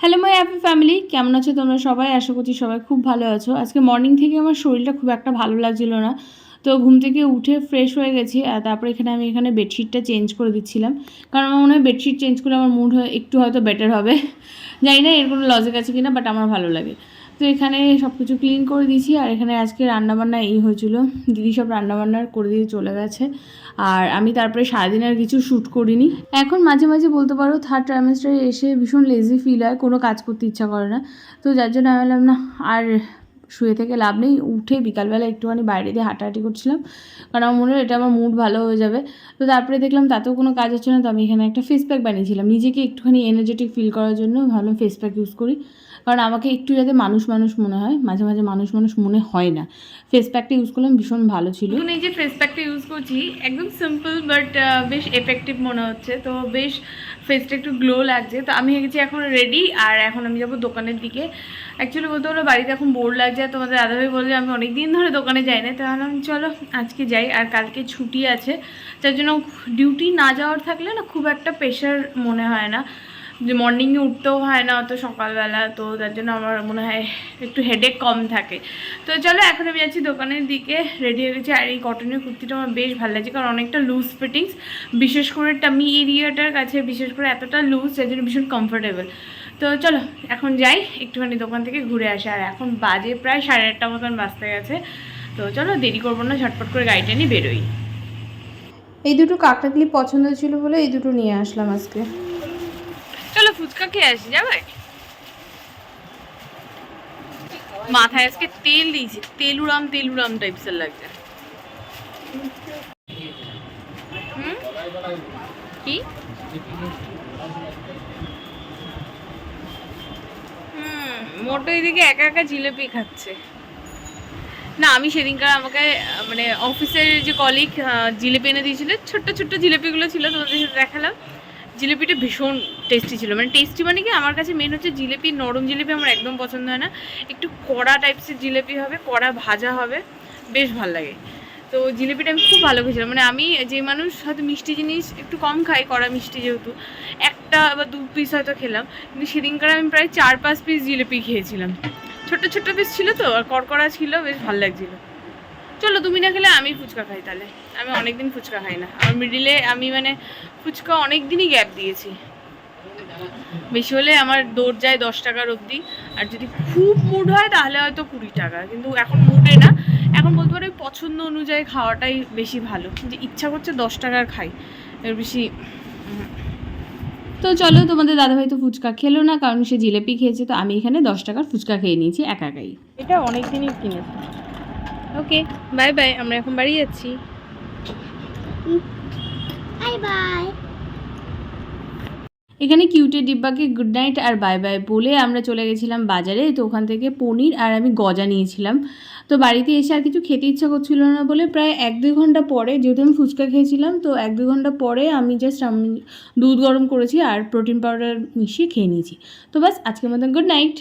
Hello my happy family কেমন আছো তোমরা সবাই? আশা করছি সবাই খুব ভালো আছো। আজকে মর্নিং থেকে আমার শরীরটা খুব একটা ভালো লাগছিল না। তো ঘুম থেকে উঠে ফ্রেশ হয়ে গেছি, আর তারপরে এখানে আমি এখানে বেডশিটটা চেঞ্জ করে দিচ্ছিলাম। কারণ আমার মনে হয় বেডশিট চেঞ্জ করে আমার মুড একটু হয়তো বেটার হবে। জানি না এর কোনো লজিক আছে কিনা বাট আমার ভালো লাগে। তো এখানে সব কিছু ক্লিন করে দিয়েছি, আর এখানে আজকে রান্নাবান্না এই হয়েছিলো। দিদি সব রান্নাবান্না করে দিয়ে চলে গেছে, আর আমি তারপরে সারাদিন আর কিছু শ্যুট করিনি। এখন মাঝে মাঝে বলতে পারো থার্ড ট্রাইমেস্টারে এসে ভীষণ লেজি ফিল হয়, কোনো কাজ করতে ইচ্ছা করে না। তো যার জন্য আমি বললাম না, আর শুয়ে থেকে লাভ নেই। উঠে বিকালবেলা একটুখানি বাইরে দিয়ে হাঁটাহাঁটি করছিলাম। কারণ আমার মনে হয় এটা আমার মুড ভালো হয়ে যাবে। তো তারপরে দেখলাম তাতেও কোনো কাজ হচ্ছে না। তো আমি এখানে একটা ফেস প্যাক বানিয়েছিলাম। নিজেকে একটুখানি এনার্জেটিক ফিল করার জন্য ভাবলাম ফেস প্যাক ইউজ করি। কারণ আমাকে একটু যাতে মানুষ মানুষ মনে হয়, মাঝে মাঝে মানুষ মানুষ মনে হয় না। ফেস প্যাকটা ইউজ করলাম, ভীষণ ভালো ছিল। এই যে ফেস প্যাকটা ইউজ করছি, একদম সিম্পল বাট বেশ এফেক্টিভ মনে হচ্ছে। তো বেশ ফেসটা একটু গ্লো লাগছে। তো আমি গেছি এখন রেডি আর এখন আমি যাব দোকানের দিকে। অ্যাকচুয়ালি বলতে হলো বাড়িতে এখন বোর লাগছে, আর তোমাদের দাদাভাই বলছে আমি অনেক দিন ধরে দোকানে যাই না। তাহলে আমি চলো আজকে যাই, আর কালকে ছুটি আছে। যার জন্য ডিউটি না যাওয়ার থাকলে না খুব একটা প্রেশার মনে হয় না। যে মর্নিংয়ে উঠতেও হয় না অত সকালবেলা, তো তার জন্য আমার মনে হয় একটু হেডেক কম থাকে। তো চলো, এখন আমি যাচ্ছি দোকানের দিকে রেডি হয়ে গেছি। আর এই কটনের কুর্তিটা আমার বেশ ভালো লাগছে, কারণ অনেকটা লুজ ফিটিংস বিশেষ করে টামি এরিয়াটার কাছে, বিশেষ করে এতটা লুজ যার জন্য ভীষণ কমফোর্টেবল তো চলো, এখন যাই, একটুখানি দোকান থেকে ঘুরে আসি। আর এখন বাজে প্রায় সাড়ে আটটা মতন বাজতে গেছে। তো চলো, দেরি করব না, ঝটপট করে গাড়িটা নিয়ে বেরোই। এই দুটো কাকটাকলি পছন্দ ছিল বলে এই দুটো নিয়ে আসলাম আজকে। ফুচকা খেয়ে আসি যাবে মাথায় আজকে তেল দিয়েছি, তেলুরাম তেলুরাম টাইপসের লাগছে? কি? মোটো এদিকে একা একা জিলেপি খাচ্ছে। না, আমি সেদিনকার আমাকে মানে অফিসের যে কলিগ জিলেপি এনে দিয়েছিল, ছোট্ট ছোট্ট জিলেপিগুলো ছিল, তোমাদের সাথে দেখালাম। জিলিপিটা ভীষণ টেস্টি ছিল। মানে টেস্টি মানে কি? আমার কাছে মেন হচ্ছে জিলিপি, নরম জিলিপি আমার একদম পছন্দ হয় না। একটু কড়া টাইপসের জিলিপি হবে, কড়া ভাজা হবে, বেশ ভালো লাগে। তো জিলিপিটা আমি খুব ভালো খেয়েছিলাম। মানে আমি যে মানুষ হয়তো মিষ্টি জিনিস একটু কম খাই, কড়া মিষ্টি যেহেতু, একটা বা দু পিস হয়তো খেলাম। কিন্তু সেদিনকার আমি প্রায় চার পাঁচ পিস জিলিপি খেয়েছিলাম। ছোট্ট ছোট্ট পিস ছিল তো, আর কড়কড়া ছিল, বেশ ভালো লাগছিল। চলো তুমি না খেলে আমি ফুচকা খাই তাহলে। আমি অনেকদিন ফুচকা খাই না। আমার মিডিলে আমি মানে ফুচকা অনেক দিনই গ্যাপ দিয়েছি। বেশি হলে আমার দৌড় যায় দশ টাকার অবধি। আর যদি খুব মুড হয় তাহলে হয়তো কুড়ি টাকা। কিন্তু এখন মুডে না। এখন বলতে পারো পছন্দ অনুযায়ী খাওয়াটাই বেশি ভালো। যে ইচ্ছা করছে দশ টাকার খাই। এর বেশি তো চলো তোমাদের দাদাভাই তো ফুচকা খেলো না কারণ সে জিলেপি খেয়েছে। তো আমি এখানে দশ টাকার ফুচকা খেয়ে নিয়েছি একা একাই। এটা অনেক দিনই কিনেছি। ওকে বাই বাই আমরা এখন বাড়ি যাচ্ছি। এখানে কিউটের ডিব্বাকে গুড নাইট আর বাই বাই বলে আমরা চলে গেছিলাম বাজারে তো ওখান থেকে পনির আর আমি গজা নিয়েছিলাম। তো বাড়িতে এসে আর কিছু খেতে ইচ্ছা করছিল না বলে প্রায় এক দুই ঘণ্টা পরে যেহেতু আমি ফুচকা খেয়েছিলাম তো এক দুই ঘণ্টা পরে আমি জাস্ট আমি দুধ গরম করেছি আর প্রোটিন পাউডার মিশিয়ে খেয়ে নিয়েছি। তো বাস আজকের মতন গুড নাইট